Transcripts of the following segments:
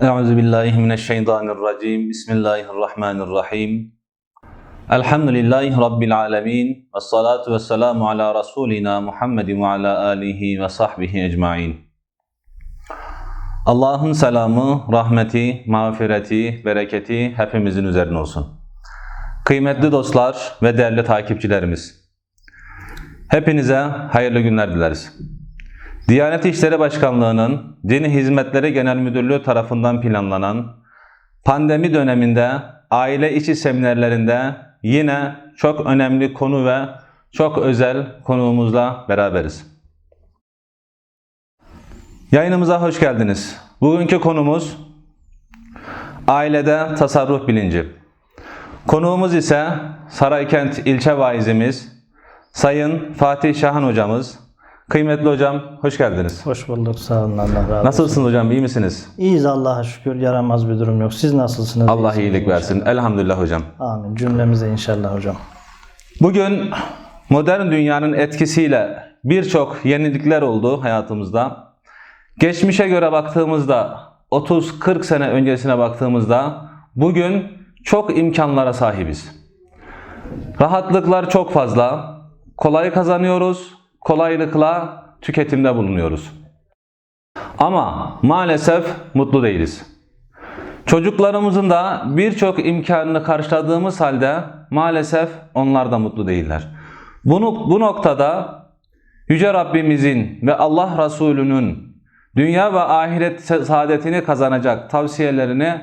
Euzu billahi mineşşeytanirracim. Bismillahirrahmanirrahim. Elhamdülillahi rabbil alamin. Ves salatu vesselamu ala rasulina Muhammedin ve ala alihi ve sahbihi ecmaîn. Allah'ın selamı, rahmeti, mağfireti, bereketi hepimizin üzerine olsun. Kıymetli dostlar ve değerli takipçilerimiz. Hepinize hayırlı günler dileriz. Diyanet İşleri Başkanlığı'nın Din Hizmetleri Genel Müdürlüğü tarafından planlanan pandemi döneminde aile içi seminerlerinde yine çok önemli konu ve çok özel konuğumuzla beraberiz. Yayınımıza hoş geldiniz. Bugünkü konumuz ailede tasarruf bilinci. Konuğumuz ise Saraykent ilçe vaizimiz Sayın Fatih Şahan hocamız. Kıymetli hocam hoş geldiniz. Hoş bulduk. Sağ olun. Allah razı olsun. Nasılsınız hocam iyi misiniz? İyiyiz Allah'a şükür. Yaramaz bir durum yok. Siz nasılsınız? Allah İyisiniz iyilik inşallah. versin. Elhamdülillah hocam. Amin. Cümlemize inşallah hocam. Bugün modern dünyanın etkisiyle birçok yenilikler oldu hayatımızda. Geçmişe göre baktığımızda 30-40 sene öncesine baktığımızda bugün çok imkanlara sahibiz. Rahatlıklar çok fazla. Kolay kazanıyoruz. Kolaylıkla tüketimde bulunuyoruz. Ama maalesef mutlu değiliz. Çocuklarımızın da birçok imkanını karşıladığımız halde maalesef onlar da mutlu değiller. Bunu, bu noktada Yüce Rabbimizin ve Allah Resulü'nün dünya ve ahiret saadetini kazanacak tavsiyelerini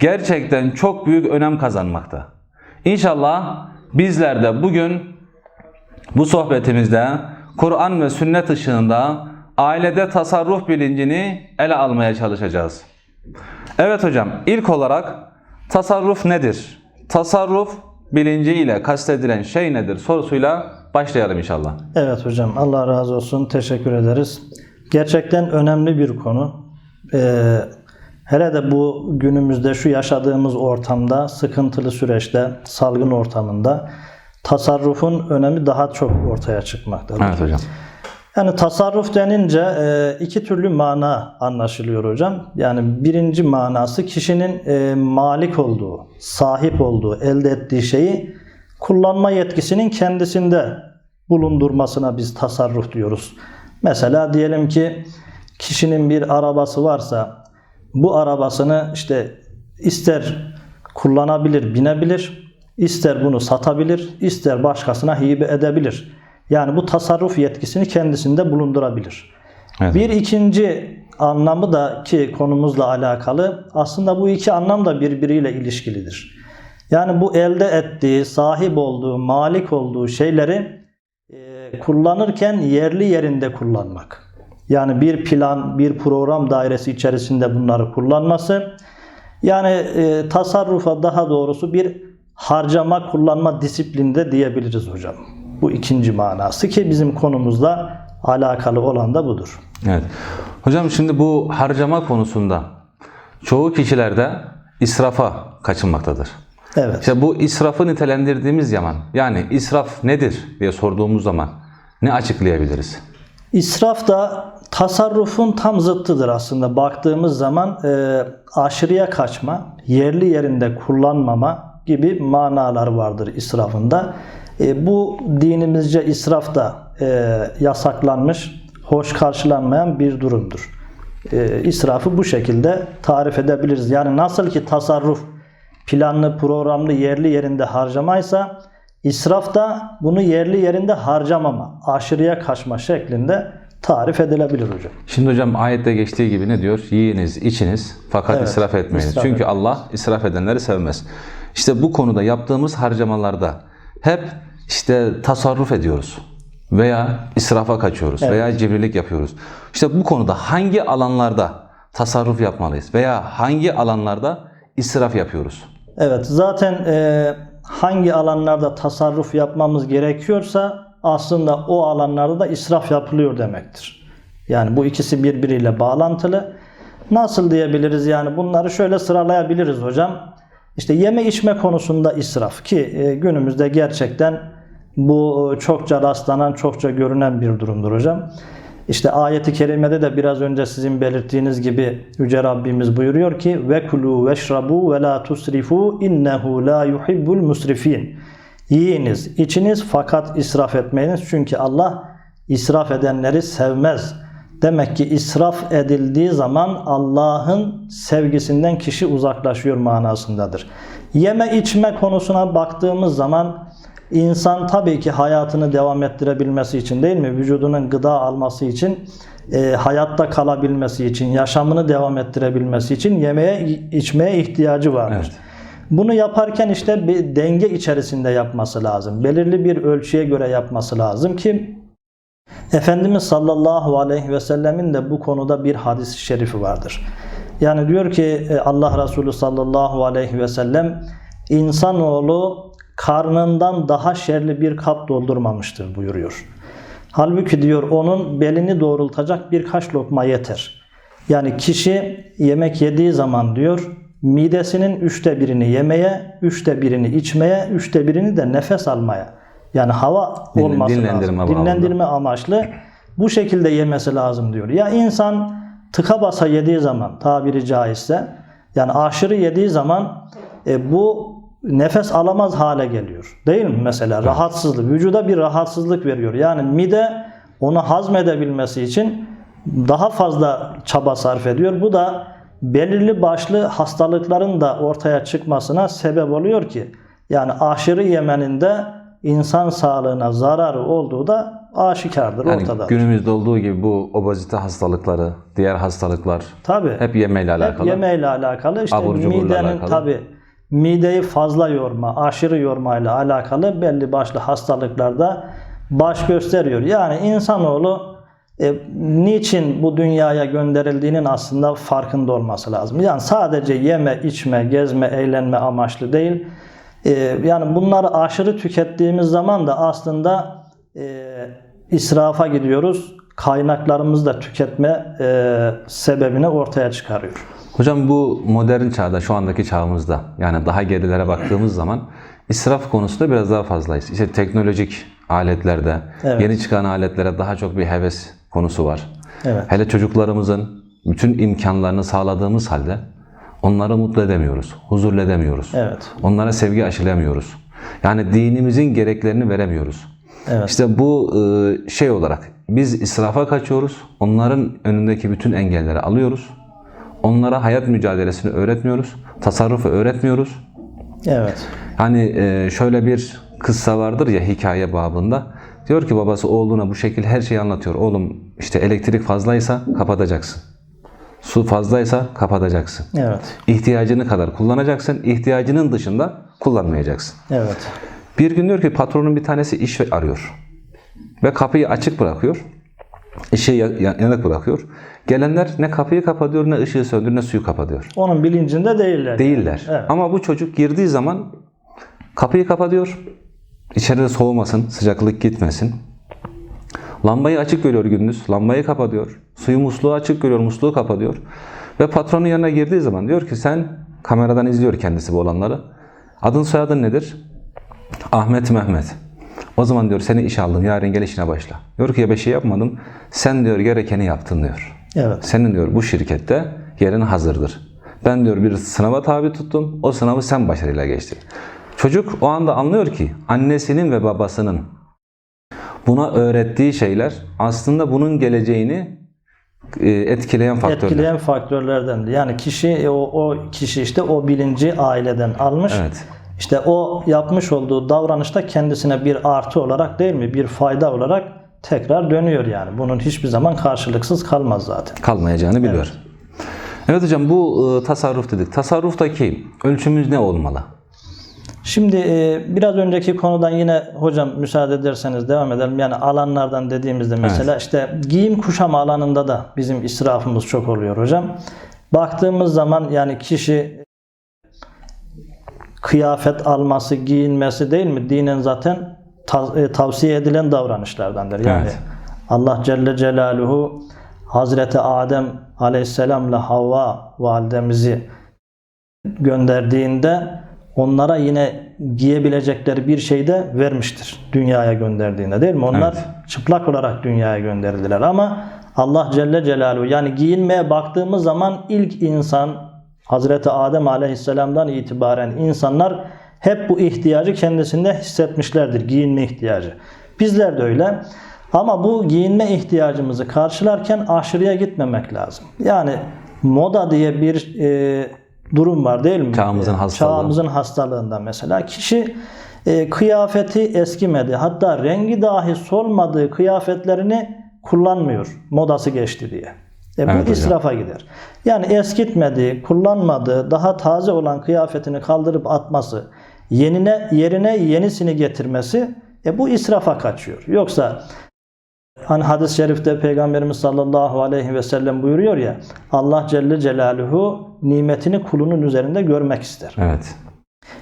gerçekten çok büyük önem kazanmakta. İnşallah bizler de bugün bu sohbetimizde Kur'an ve sünnet ışığında ailede tasarruf bilincini ele almaya çalışacağız. Evet hocam, ilk olarak tasarruf nedir? Tasarruf bilinci ile kastedilen şey nedir sorusuyla başlayalım inşallah. Evet hocam. Allah razı olsun. Teşekkür ederiz. Gerçekten önemli bir konu. Ee, hele de bu günümüzde şu yaşadığımız ortamda, sıkıntılı süreçte, salgın ortamında tasarrufun önemi daha çok ortaya çıkmaktadır. Evet hocam. Yani tasarruf denince e, iki türlü mana anlaşılıyor hocam. Yani birinci manası kişinin e, malik olduğu, sahip olduğu, elde ettiği şeyi kullanma yetkisinin kendisinde bulundurmasına biz tasarruf diyoruz. Mesela diyelim ki kişinin bir arabası varsa bu arabasını işte ister kullanabilir, binebilir, ister bunu satabilir, ister başkasına hibe edebilir. Yani bu tasarruf yetkisini kendisinde bulundurabilir. Evet. Bir ikinci anlamı da ki konumuzla alakalı aslında bu iki anlam da birbiriyle ilişkilidir. Yani bu elde ettiği, sahip olduğu, malik olduğu şeyleri e, kullanırken yerli yerinde kullanmak. Yani bir plan, bir program dairesi içerisinde bunları kullanması. Yani e, tasarrufa daha doğrusu bir harcama, kullanma disiplinde diyebiliriz hocam. Bu ikinci manası ki bizim konumuzla alakalı olan da budur. Evet. Hocam şimdi bu harcama konusunda çoğu kişilerde israfa kaçınmaktadır. Evet. İşte bu israfı nitelendirdiğimiz zaman yani israf nedir diye sorduğumuz zaman ne açıklayabiliriz? İsraf da tasarrufun tam zıttıdır aslında. Baktığımız zaman e, aşırıya kaçma, yerli yerinde kullanmama gibi manalar vardır israfında. E, bu dinimizce israf da e, yasaklanmış, hoş karşılanmayan bir durumdur. E, israfı bu şekilde tarif edebiliriz. Yani nasıl ki tasarruf planlı, programlı, yerli yerinde harcamaysa israf da bunu yerli yerinde harcamama, aşırıya kaçma şeklinde tarif edilebilir hocam. Şimdi hocam ayette geçtiği gibi ne diyor? Yiyiniz, içiniz fakat Evet, israf etmeyiniz. israf Çünkü etmeyin. Allah israf edenleri sevmez. İşte bu konuda yaptığımız harcamalarda hep işte tasarruf ediyoruz veya israfa kaçıyoruz veya cimrilik yapıyoruz. İşte bu konuda hangi alanlarda tasarruf yapmalıyız veya hangi alanlarda israf yapıyoruz? Evet zaten e, hangi alanlarda tasarruf yapmamız gerekiyorsa aslında o alanlarda da israf yapılıyor demektir. Yani bu ikisi birbiriyle bağlantılı. Nasıl diyebiliriz yani bunları şöyle sıralayabiliriz hocam. İşte yeme içme konusunda israf ki e, günümüzde gerçekten bu çokça rastlanan, çokça görünen bir durumdur hocam. İşte ayeti kerimede de biraz önce sizin belirttiğiniz gibi Yüce Rabbimiz buyuruyor ki ve kulu veşrabu ve la tusrifu innehu la yuhibbul musrifin. Yiyiniz, içiniz fakat israf etmeyiniz çünkü Allah israf edenleri sevmez. Demek ki israf edildiği zaman Allah'ın sevgisinden kişi uzaklaşıyor manasındadır. Yeme içme konusuna baktığımız zaman insan tabii ki hayatını devam ettirebilmesi için değil mi? Vücudunun gıda alması için, e, hayatta kalabilmesi için, yaşamını devam ettirebilmesi için yemeğe, içmeye ihtiyacı vardır. Evet. Bunu yaparken işte bir denge içerisinde yapması lazım. Belirli bir ölçüye göre yapması lazım ki Efendimiz sallallahu aleyhi ve sellemin de bu konuda bir hadis-i şerifi vardır. Yani diyor ki e, Allah Resulü sallallahu aleyhi ve sellem insanoğlu karnından daha şerli bir kap doldurmamıştır buyuruyor. Halbuki diyor onun belini doğrultacak birkaç lokma yeter. Yani kişi yemek yediği zaman diyor midesinin üçte birini yemeye, üçte birini içmeye, üçte birini de nefes almaya. Yani hava Dinlen- olması dinlendirme lazım. Dinlendirme amaçlı bu şekilde yemesi lazım diyor. Ya insan tıka basa yediği zaman tabiri caizse yani aşırı yediği zaman e, bu nefes alamaz hale geliyor. Değil mi mesela? Rahatsızlık. Vücuda bir rahatsızlık veriyor. Yani mide onu hazmedebilmesi için daha fazla çaba sarf ediyor. Bu da belirli başlı hastalıkların da ortaya çıkmasına sebep oluyor ki yani aşırı yemenin de insan sağlığına zararı olduğu da aşikardır, Yani ortada. günümüzde olduğu gibi bu obezite hastalıkları, diğer hastalıklar Tabii. hep yemeyle Hep alakalı. yemeğle alakalı. İşte Abur midenin alakalı. tabi mideyi fazla yorma, aşırı yormayla alakalı belli başlı hastalıklarda baş gösteriyor. Yani insanoğlu e, niçin bu dünyaya gönderildiğinin aslında farkında olması lazım. Yani sadece yeme, içme, gezme, eğlenme amaçlı değil. E, yani bunları aşırı tükettiğimiz zaman da aslında e, israfa gidiyoruz. Kaynaklarımızı da tüketme e, sebebini ortaya çıkarıyor. Hocam bu modern çağda, şu andaki çağımızda yani daha gerilere baktığımız zaman israf konusunda biraz daha fazlayız. İşte teknolojik aletlerde, Evet. yeni çıkan aletlere daha çok bir heves konusu var. Evet. Hele çocuklarımızın bütün imkanlarını sağladığımız halde onları mutlu edemiyoruz, huzurlu edemiyoruz. Evet. Onlara sevgi aşılamıyoruz. Yani dinimizin gereklerini veremiyoruz. Evet. İşte bu e, şey olarak biz israfa kaçıyoruz. Onların önündeki bütün engelleri alıyoruz. Onlara hayat mücadelesini öğretmiyoruz. Tasarrufu öğretmiyoruz. Evet. Hani e, şöyle bir kıssa vardır ya hikaye babında. Diyor ki babası oğluna bu şekil her şeyi anlatıyor. Oğlum işte elektrik fazlaysa kapatacaksın. Su fazlaysa kapatacaksın. Evet. İhtiyacını kadar kullanacaksın. İhtiyacının dışında kullanmayacaksın. Evet. Bir gün diyor ki patronun bir tanesi iş arıyor. Ve kapıyı açık bırakıyor. Ya- yanık bırakıyor. Gelenler ne kapıyı kapatıyor, ne ışığı söndürüyor, ne suyu kapatıyor. Onun bilincinde değiller. Değiller. Evet. Ama bu çocuk girdiği zaman kapıyı kapatıyor. İçeride soğumasın, sıcaklık gitmesin. Lambayı açık görüyor gündüz. Lambayı kapatıyor. Suyu musluğu açık görüyor. Musluğu kapatıyor. Ve patronun yanına girdiği zaman diyor ki sen kameradan izliyor kendisi bu olanları. Adın soyadın nedir? Ahmet Mehmet. O zaman diyor seni iş aldım yarın gel işine başla. Diyor ki ya bir şey yapmadım. Sen diyor gerekeni yaptın diyor. Evet. Senin diyor bu şirkette yerin hazırdır. Ben diyor bir sınava tabi tuttum. O sınavı sen başarıyla geçtin. Çocuk o anda anlıyor ki annesinin ve babasının buna öğrettiği şeyler aslında bunun geleceğini e, etkileyen faktörler. Etkileyen faktörlerden. Yani kişi o, o kişi işte o bilinci aileden almış. Evet. İşte o yapmış olduğu davranışta kendisine bir artı olarak değil mi? Bir fayda olarak tekrar dönüyor yani. Bunun hiçbir zaman karşılıksız kalmaz zaten. kalmayacağını biliyor. Evet, hocam bu e, tasarruf dedik. Tasarruftaki ölçümüz ne olmalı? Şimdi e, biraz önceki konudan yine hocam müsaade ederseniz devam edelim. Yani alanlardan dediğimizde mesela işte giyim kuşam alanında da bizim israfımız çok oluyor hocam. Baktığımız zaman yani kişi kıyafet alması, giyinmesi değil mi? Dinen zaten e, tavsiye edilen davranışlardandır. Yani Evet. Allah Celle Celaluhu Hazreti Adem Aleyhisselam'la Havva validemizi gönderdiğinde onlara yine giyebilecekleri bir şey de vermiştir dünyaya gönderdiğinde değil mi? Onlar Evet. çıplak olarak dünyaya gönderildiler ama Allah Celle Celaluhu yani giyinmeye baktığımız zaman ilk insan Hazreti Adem Aleyhisselam'dan itibaren insanlar hep bu ihtiyacı kendisinde hissetmişlerdir. Giyinme ihtiyacı. Bizler de öyle. Ama bu giyinme ihtiyacımızı karşılarken aşırıya gitmemek lazım. Yani moda diye bir e, durum var değil mi? Çağımızın hastalığı. Çağımızın hastalığından mesela. Kişi e, kıyafeti eskimedi. Hatta rengi dahi solmadığı kıyafetlerini kullanmıyor. Modası geçti diye. E, bu Evet hocam. israfa gider. Yani eskitmediği, kullanmadığı, daha taze olan kıyafetini kaldırıp atması, yenine yerine yenisini getirmesi e, bu israfa kaçıyor. Yoksa Hani hadis-i şerifte Peygamberimiz sallallahu aleyhi ve sellem buyuruyor ya Allah Celle Celaluhu nimetini kulunun üzerinde görmek ister. Evet.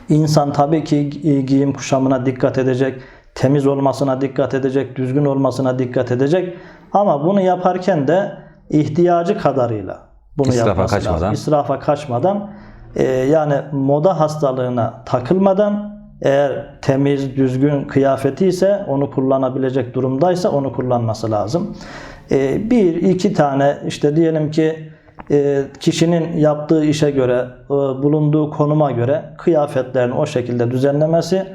İnsan tabii ki gi- giyim kuşamına dikkat edecek, temiz olmasına dikkat edecek, düzgün olmasına dikkat edecek. Ama bunu yaparken de ihtiyacı kadarıyla bunu İsrafa yapması kaçmadan. lazım. İsrafa kaçmadan, e, yani moda hastalığına takılmadan eğer temiz, düzgün kıyafeti ise onu kullanabilecek durumdaysa onu kullanması lazım. E, bir, iki tane işte diyelim ki e, kişinin yaptığı işe göre, e, bulunduğu konuma göre kıyafetlerini o şekilde düzenlemesi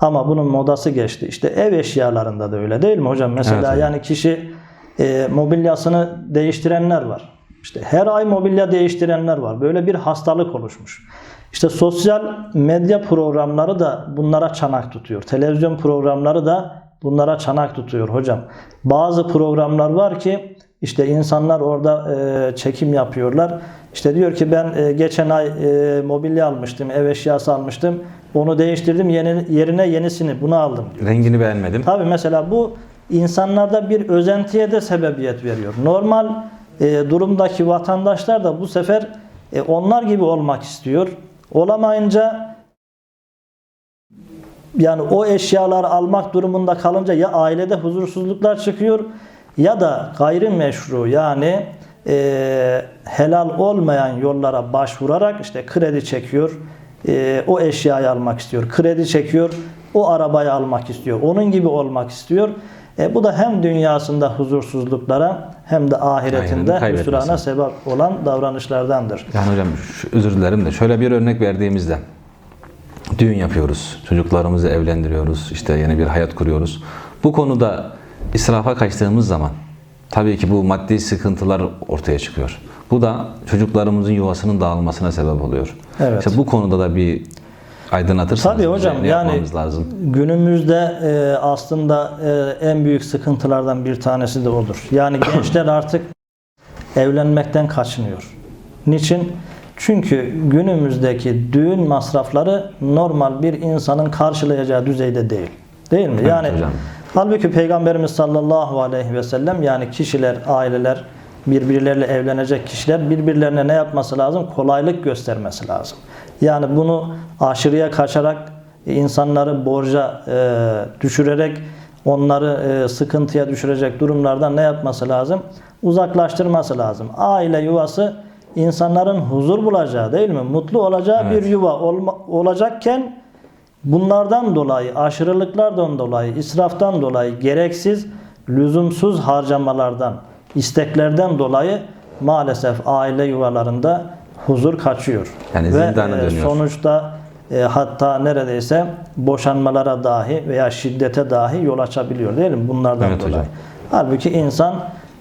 ama bunun modası geçti. İşte ev eşyalarında da öyle değil mi hocam? Mesela Evet hocam. yani kişi e, mobilyasını değiştirenler var. İşte her ay mobilya değiştirenler var. Böyle bir hastalık oluşmuş. İşte sosyal medya programları da bunlara çanak tutuyor. Televizyon programları da bunlara çanak tutuyor hocam. Bazı programlar var ki işte insanlar orada e, çekim yapıyorlar. İşte diyor ki ben e, geçen ay e, mobilya almıştım, ev eşyası almıştım. Onu değiştirdim, yeni, yerine yenisini bunu aldım diyor. Rengini beğenmedim. Tabi mesela bu insanlarda bir özentiye de sebebiyet veriyor. Normal e, durumdaki vatandaşlar da bu sefer e, onlar gibi olmak istiyor. Olamayınca yani o eşyaları almak durumunda kalınca ya ailede huzursuzluklar çıkıyor ya da gayrimeşru yani e, helal olmayan yollara başvurarak işte kredi çekiyor. e, o eşyayı almak istiyor. Kredi çekiyor. O arabayı almak istiyor. Onun gibi olmak istiyor. E, bu da hem dünyasında huzursuzluklara hem de ahiretinde hüsrana sebep olan davranışlardandır. Yani hocam özür dilerim de şöyle bir örnek verdiğimizde düğün yapıyoruz, çocuklarımızı evlendiriyoruz, işte yeni bir hayat kuruyoruz. Bu konuda israfa kaçtığımız zaman tabii ki bu maddi sıkıntılar ortaya çıkıyor. Bu da çocuklarımızın yuvasının dağılmasına sebep oluyor. Evet. İşte bu konuda da bir aydınlatırsanız Tabii hocam yani lazım? günümüzde e, aslında e, en büyük sıkıntılardan bir tanesi de odur. Yani gençler artık evlenmekten kaçınıyor. Niçin? Çünkü günümüzdeki düğün masrafları normal bir insanın karşılayacağı düzeyde değil. Değil mi? Evet yani hocam. halbuki Peygamberimiz sallallahu aleyhi ve sellem yani kişiler, aileler birbirleriyle evlenecek kişiler birbirlerine ne yapması lazım? Kolaylık göstermesi lazım. Yani bunu aşırıya kaçarak insanları borca e, düşürerek onları e, sıkıntıya düşürecek durumlardan ne yapması lazım? Uzaklaştırması lazım. Aile yuvası insanların huzur bulacağı değil mi? Mutlu olacağı Evet. bir yuva olma, olacakken bunlardan dolayı, aşırılıklardan dolayı, israftan dolayı, gereksiz, lüzumsuz harcamalardan, isteklerden dolayı maalesef aile yuvalarında huzur kaçıyor. Yani Ve zindana e, dönüyor. sonuçta e, hatta neredeyse boşanmalara dahi veya şiddete dahi yol açabiliyor değil mi? Bunlardan Evet dolayı. hocam. Halbuki insan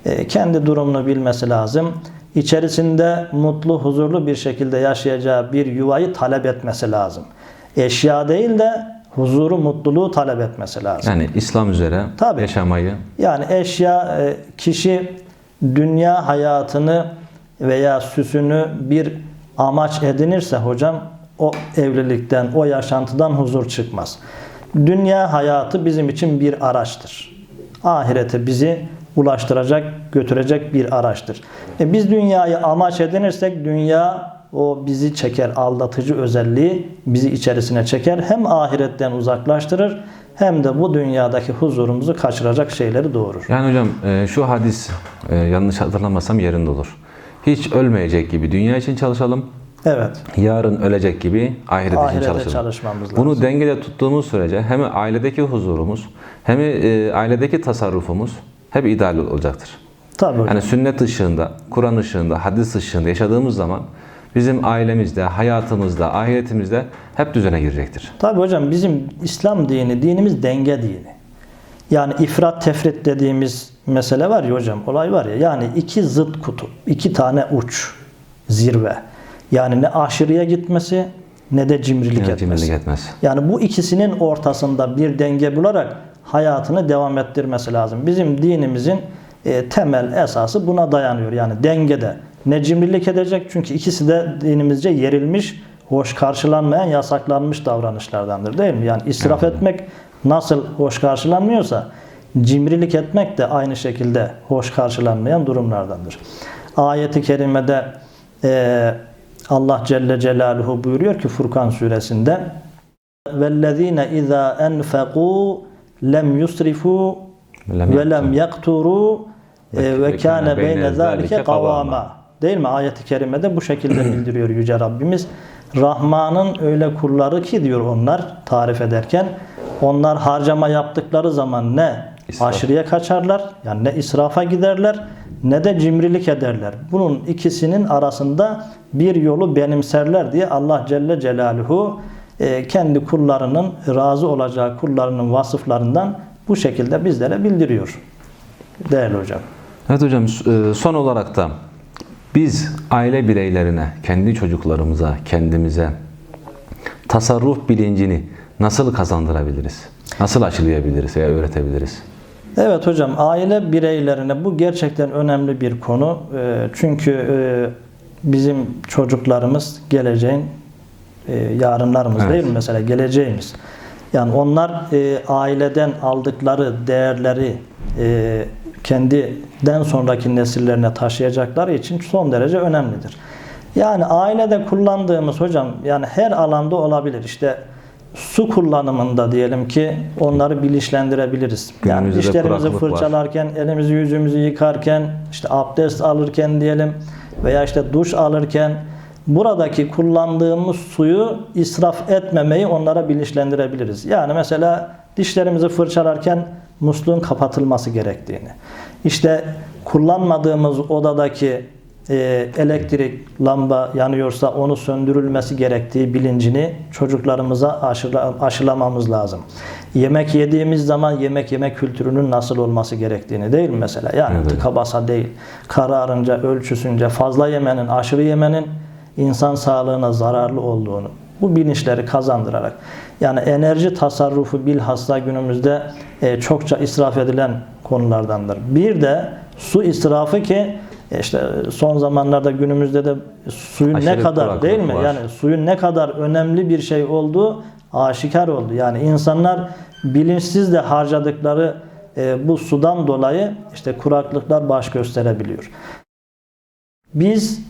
e, kendi durumunu bilmesi lazım. İçerisinde mutlu, huzurlu bir şekilde yaşayacağı bir yuvayı talep etmesi lazım. Eşya değil de huzuru, mutluluğu talep etmesi lazım. Yani İslam üzere Tabii. yaşamayı Yani eşya e, kişi dünya hayatını veya süsünü bir amaç edinirse hocam o evlilikten, o yaşantıdan huzur çıkmaz. Dünya hayatı bizim için bir araçtır. Ahirete bizi ulaştıracak, götürecek bir araçtır. E biz dünyayı amaç edinirsek dünya o bizi çeker, aldatıcı özelliği bizi içerisine çeker. Hem ahiretten uzaklaştırır hem de bu dünyadaki huzurumuzu kaçıracak şeyleri doğurur. Yani hocam e, şu hadis e, yanlış hatırlamasam yerinde olur. Hiç ölmeyecek gibi dünya için çalışalım. Evet. Yarın ölecek gibi ahiret için Ahirete çalışalım. çalışmamız lazım. Bunu dengede tuttuğumuz sürece hem ailedeki huzurumuz hem e, ailedeki tasarrufumuz hep ideal olacaktır. Tabii. Yani sünnet ışığında, Kur'an ışığında, hadis ışığında yaşadığımız zaman bizim ailemizde, hayatımızda, ahiretimizde hep düzene girecektir. Tabii hocam bizim İslam dini, dinimiz denge dini. Yani ifrat tefrit dediğimiz mesele var ya hocam, olay var ya. Yani iki zıt kutup, iki tane uç, zirve. Yani ne aşırıya gitmesi ne de cimrilik Yani etmesi. cimrilik etmez. Yani bu ikisinin ortasında bir denge bularak hayatını devam ettirmesi lazım. Bizim dinimizin e, temel esası buna dayanıyor. Yani dengede. Ne cimrilik edecek çünkü ikisi de dinimizce yerilmiş, hoş karşılanmayan, yasaklanmış davranışlardandır değil mi? Yani israf etmek nasıl hoş karşılanmıyorsa cimrilik etmek de aynı şekilde hoş karşılanmayan durumlardandır. Ayeti kerimede e, Allah Celle Celaluhu buyuruyor ki Furkan suresinde وَالَّذ۪ينَ اِذَا اَنْفَقُوا لَمْ يُسْرِفُوا Lem وَلَمْ يَقْتُرُوا Ve- ve ve kâne kâne beyne beyne zâlike zâlike kavâma. kavâma. Değil mi? Ayet-i kerimede bu şekilde bildiriyor Yüce Rabbimiz. Rahman'ın öyle kulları ki diyor onlar tarif ederken onlar harcama yaptıkları zaman ne İsraf. aşırıya kaçarlar yani ne israfa giderler ne de cimrilik ederler. Bunun ikisinin arasında bir yolu benimserler diye Allah Celle Celaluhu e, kendi kullarının razı olacağı kullarının vasıflarından bu şekilde bizlere bildiriyor. Değerli hocam. Evet hocam e, son olarak da biz aile bireylerine, kendi çocuklarımıza, kendimize tasarruf bilincini nasıl kazandırabiliriz? Nasıl aşılayabiliriz veya öğretebiliriz? Evet hocam aile bireylerine bu gerçekten önemli bir konu. Ee, Çünkü e, bizim çocuklarımız geleceğin e, yarınlarımız Evet. değil mi mesela geleceğimiz. Yani onlar e, aileden aldıkları değerleri kendinden sonraki nesillerine taşıyacakları için son derece önemlidir. Yani ailede kullandığımız hocam yani her alanda olabilir. İşte su kullanımında diyelim ki onları bilinçlendirebiliriz. Yani Günümüzde dişlerimizi kuraklık var. fırçalarken, elimizi yüzümüzü yıkarken, işte abdest alırken diyelim veya işte duş alırken buradaki kullandığımız suyu israf etmemeyi onlara bilinçlendirebiliriz. Yani mesela dişlerimizi fırçalarken musluğun kapatılması gerektiğini, işte kullanmadığımız odadaki e, elektrik lamba yanıyorsa onu söndürülmesi gerektiği bilincini çocuklarımıza aşıla, aşılamamız lazım. Yemek yediğimiz zaman yemek yeme kültürünün nasıl olması gerektiğini değil mi mesela? Yani Evet. tıka basa değil. Kararınca, ölçüsünce fazla yemenin, aşırı yemenin insan sağlığına zararlı olduğunu bu bilinçleri kazandırarak yani enerji tasarrufu bilhassa günümüzde e, çokça israf edilen konulardandır. Bir de su israfı ki işte son zamanlarda günümüzde de suyun ne Aşırı kadar kuraklık değil mi? var. Yani suyun ne kadar önemli bir şey olduğu aşikar oldu. Yani insanlar bilinçsiz de harcadıkları e, bu sudan dolayı işte kuraklıklar baş gösterebiliyor. Biz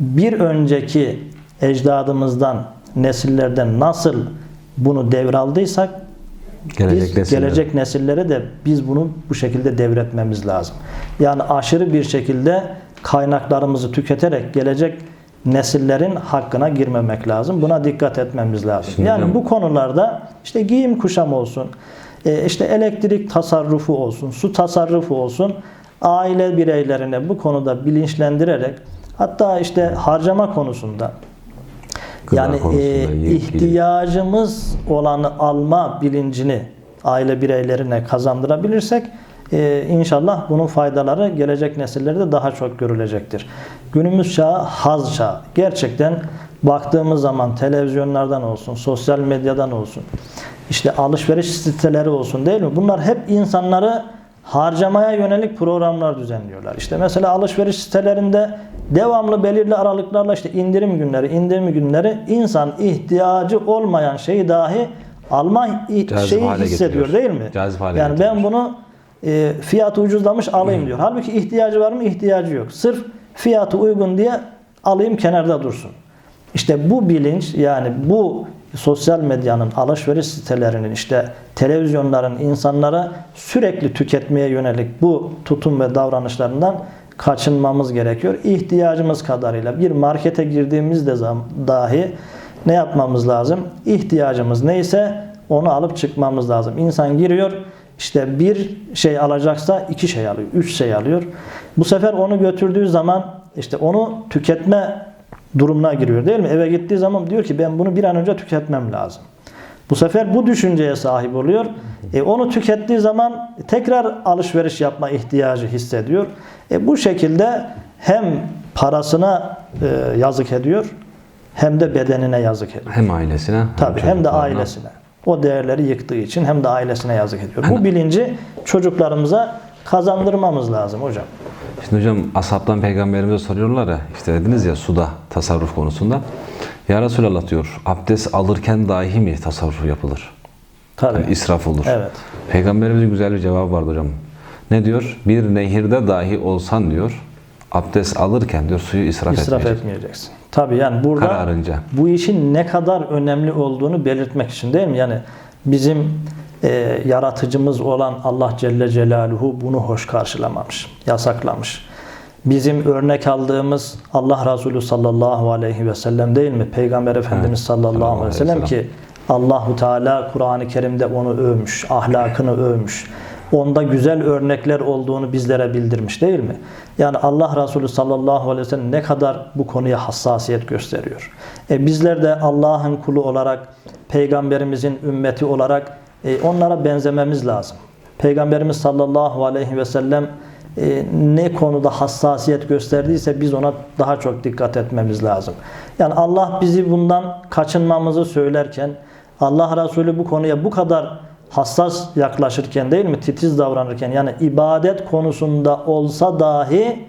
bir önceki ecdadımızdan, nesillerden nasıl bunu devraldıysak Gelecek biz gelecek nesillere de biz bunu bu şekilde devretmemiz lazım. Yani aşırı bir şekilde kaynaklarımızı tüketerek gelecek nesillerin hakkına girmemek lazım. Buna dikkat etmemiz lazım. Şimdi yani bu konularda işte giyim kuşam olsun, e, işte elektrik tasarrufu olsun, su tasarrufu olsun, aile bireylerine bu konuda bilinçlendirerek hatta işte harcama konusunda Gıda yani e, ihtiyacımız olanı alma bilincini aile bireylerine kazandırabilirsek e, inşallah bunun faydaları gelecek nesillerde daha çok görülecektir. Günümüz çağı haz çağı. Gerçekten baktığımız zaman televizyonlardan olsun, sosyal medyadan olsun, işte alışveriş siteleri olsun değil mi? Bunlar hep insanları harcamaya yönelik programlar düzenliyorlar. İşte mesela alışveriş sitelerinde devamlı belirli aralıklarla işte indirim günleri, indirim günleri insan ihtiyacı olmayan şeyi dahi alma Cazip şeyi hissediyor getiriyor. değil mi? Cazip hale yani getiriyor. ben bunu e, fiyatı ucuzlamış alayım diyor. Halbuki ihtiyacı var mı? İhtiyacı yok. Sırf fiyatı uygun diye alayım kenarda dursun. İşte bu bilinç yani bu sosyal medyanın, alışveriş sitelerinin, işte televizyonların insanlara sürekli tüketmeye yönelik bu tutum ve davranışlarından kaçınmamız gerekiyor. İhtiyacımız kadarıyla bir markete girdiğimizde dahi ne yapmamız lazım? İhtiyacımız neyse onu alıp çıkmamız lazım. İnsan giriyor işte bir şey alacaksa iki şey alıyor, üç şey alıyor. Bu sefer onu götürdüğü zaman işte onu tüketme durumuna giriyor değil mi? Eve gittiği zaman diyor ki ben bunu bir an önce tüketmem lazım. Bu sefer bu düşünceye sahip oluyor. E, onu tükettiği zaman tekrar alışveriş yapma ihtiyacı hissediyor. E, bu şekilde hem parasına e, yazık ediyor hem de bedenine yazık ediyor. Hem ailesine Tabii hem de çocuklarına. ailesine. O değerleri yıktığı için hem de ailesine yazık ediyor. Bu bilinci çocuklarımıza kazandırmamız lazım hocam. Şimdi hocam ashabtan peygamberimize soruyorlar ya işte dediniz ya suda tasarruf konusunda. Ya Resulallah diyor abdest alırken dahi mi tasarruf yapılır? Tabii. Yani israf olur. Evet. Peygamberimizin güzel bir cevabı vardı hocam. Ne diyor? Bir nehirde dahi olsan diyor abdest alırken diyor suyu israf, İsraf etmeyecek. etmeyeceksin. Tabii yani burada Kararınca. bu işin ne kadar önemli olduğunu belirtmek için değil mi? Yani bizim e, yaratıcımız olan Allah Celle Celaluhu bunu hoş karşılamamış, yasaklamış. Bizim örnek aldığımız Allah Resulü sallallahu aleyhi ve sellem değil mi? Peygamber Efendimiz sallallahu aleyhi ve sellem ki Allahu Teala Kur'an-ı Kerim'de onu övmüş, ahlakını övmüş. Onda güzel örnekler olduğunu bizlere bildirmiş değil mi? Yani Allah Resulü sallallahu aleyhi ve sellem ne kadar bu konuya hassasiyet gösteriyor. E bizler de Allah'ın kulu olarak, peygamberimizin ümmeti olarak e, onlara benzememiz lazım. Peygamberimiz sallallahu aleyhi ve sellem e, ne konuda hassasiyet gösterdiyse biz ona daha çok dikkat etmemiz lazım. Yani Allah bizi bundan kaçınmamızı söylerken Allah Resulü bu konuya bu kadar hassas yaklaşırken değil mi? Titiz davranırken yani ibadet konusunda olsa dahi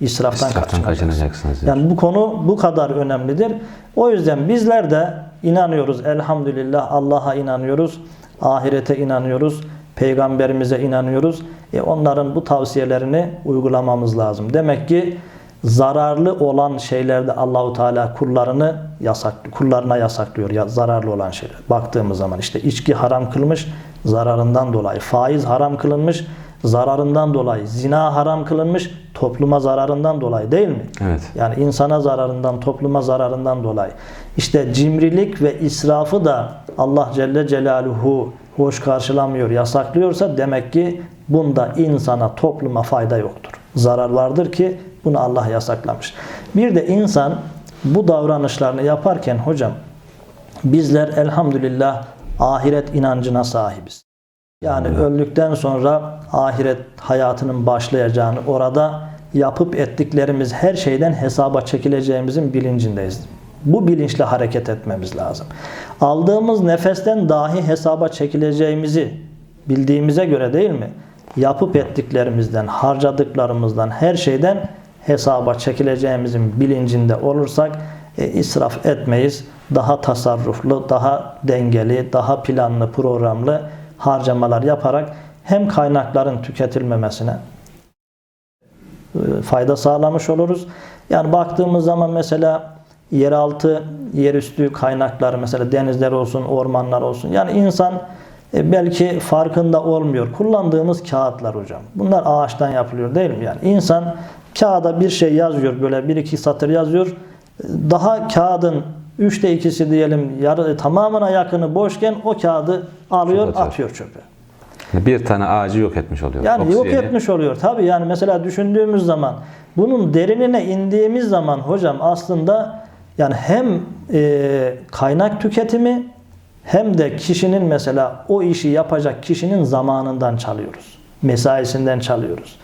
israftan, İsraftan kaçınacaksın. kaçınacaksınız. Yani bu konu bu kadar önemlidir. O yüzden bizler de inanıyoruz elhamdülillah Allah'a inanıyoruz, ahirete inanıyoruz, peygamberimize inanıyoruz. E onların bu tavsiyelerini uygulamamız lazım. Demek ki zararlı olan şeylerde Allahu Teala kullarını yasak kullarına yasaklıyor ya zararlı olan şeyler. Baktığımız zaman işte içki haram kılmış zararından dolayı, faiz haram kılınmış zararından dolayı, zina haram kılınmış topluma zararından dolayı değil mi? Evet. Yani insana zararından, topluma zararından dolayı. İşte cimrilik ve israfı da Allah Celle Celaluhu hoş karşılamıyor, yasaklıyorsa demek ki bunda insana, topluma fayda yoktur. Zarar vardır ki bunu Allah yasaklamış. Bir de insan bu davranışlarını yaparken hocam bizler elhamdülillah ahiret inancına sahibiz. Yani öldükten sonra ahiret hayatının başlayacağını, orada yapıp ettiklerimiz her şeyden hesaba çekileceğimizin bilincindeyiz. Bu bilinçle hareket etmemiz lazım. Aldığımız nefesten dahi hesaba çekileceğimizi bildiğimize göre değil mi? Yapıp ettiklerimizden, harcadıklarımızdan, her şeyden hesaba çekileceğimizin bilincinde olursak e, israf etmeyiz. Daha tasarruflu, daha dengeli, daha planlı, programlı harcamalar yaparak hem kaynakların tüketilmemesine e, fayda sağlamış oluruz. Yani baktığımız zaman mesela yeraltı, yerüstü kaynakları mesela denizler olsun, ormanlar olsun. Yani insan e, belki farkında olmuyor. Kullandığımız kağıtlar hocam. Bunlar ağaçtan yapılıyor değil mi? Yani insan kağıda bir şey yazıyor böyle bir iki satır yazıyor. Daha kağıdın üçte ikisi diyelim yarı tamamına yakını boşken o kağıdı alıyor atıyor. atıyor çöpe. Bir tane ağacı yok etmiş oluyor. Yani yok Oksijeni. etmiş oluyor. Tabii yani mesela düşündüğümüz zaman bunun derinine indiğimiz zaman hocam aslında yani hem e, kaynak tüketimi hem de kişinin mesela o işi yapacak kişinin zamanından çalıyoruz. Mesaisinden çalıyoruz.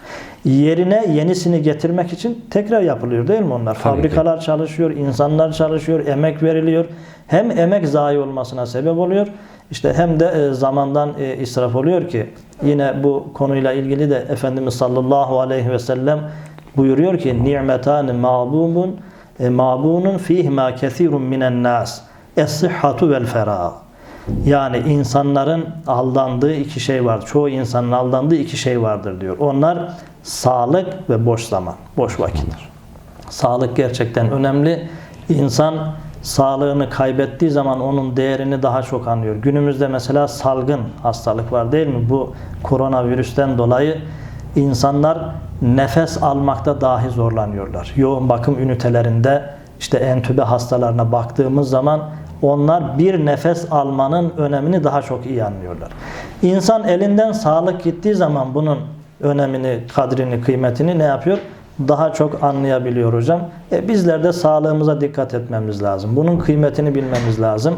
Yerine yenisini getirmek için tekrar yapılıyor değil mi onlar? Tabii ki. Fabrikalar çalışıyor, insanlar çalışıyor, emek veriliyor. Hem emek zayi olmasına sebep oluyor. İşte hem de e, zamandan e, israf oluyor ki yine bu konuyla ilgili de Efendimiz sallallahu aleyhi ve sellem buyuruyor ki ni'metan ma'bumun e, ma'bunun fihima kesirun minen nas es-sıhhatu vel ferah. Yani insanların aldandığı iki şey var. Çoğu insanın aldandığı iki şey vardır diyor. Onlar sağlık ve boş zaman, boş vakit. Sağlık gerçekten önemli. İnsan sağlığını kaybettiği zaman onun değerini daha çok anlıyor. Günümüzde mesela salgın hastalık var değil mi? Bu koronavirüsten dolayı insanlar nefes almakta dahi zorlanıyorlar. Yoğun bakım ünitelerinde işte entübe hastalarına baktığımız zaman onlar bir nefes almanın önemini daha çok iyi anlıyorlar. İnsan elinden sağlık gittiği zaman bunun önemini, kadrini, kıymetini ne yapıyor? Daha çok anlayabiliyor hocam. E, bizler de sağlığımıza dikkat etmemiz lazım. Bunun kıymetini bilmemiz lazım.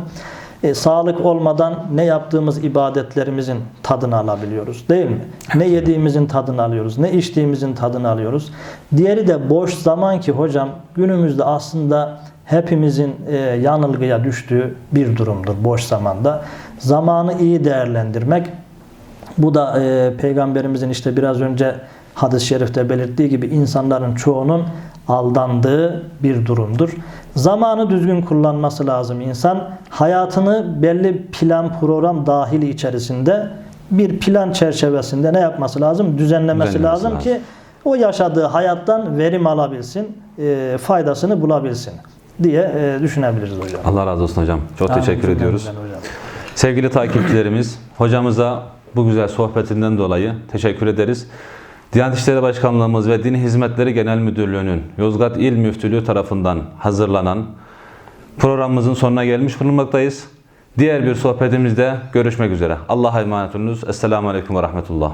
E, sağlık olmadan ne yaptığımız ibadetlerimizin tadını alabiliyoruz değil mi? Ne yediğimizin tadını alıyoruz, ne içtiğimizin tadını alıyoruz. Diğeri de boş zaman ki hocam günümüzde aslında hepimizin e, yanılgıya düştüğü bir durumdur boş zamanda. Zamanı iyi değerlendirmek. Bu da e, peygamberimizin işte biraz önce hadis-i şerifte belirttiği gibi insanların çoğunun aldandığı bir durumdur. Zamanı düzgün kullanması lazım insan. Hayatını belli plan program dahili içerisinde bir plan çerçevesinde ne yapması lazım? Düzenlemesi Düzenlemesi lazım, lazım. ki o yaşadığı hayattan verim alabilsin, e, faydasını bulabilsin diye e, düşünebiliriz hocam. Allah razı olsun hocam. Çok teşekkür Amin. ediyoruz. Cümlemizden hocam. Sevgili takipçilerimiz, hocamıza bu güzel sohbetinden dolayı teşekkür ederiz. Diyanet İşleri Başkanlığımız ve Din Hizmetleri Genel Müdürlüğü'nün Yozgat İl Müftülüğü tarafından hazırlanan programımızın sonuna gelmiş bulunmaktayız. Diğer bir sohbetimizde görüşmek üzere. Allah'a emanet olunuz. Esselamu Aleyküm ve Rahmetullah.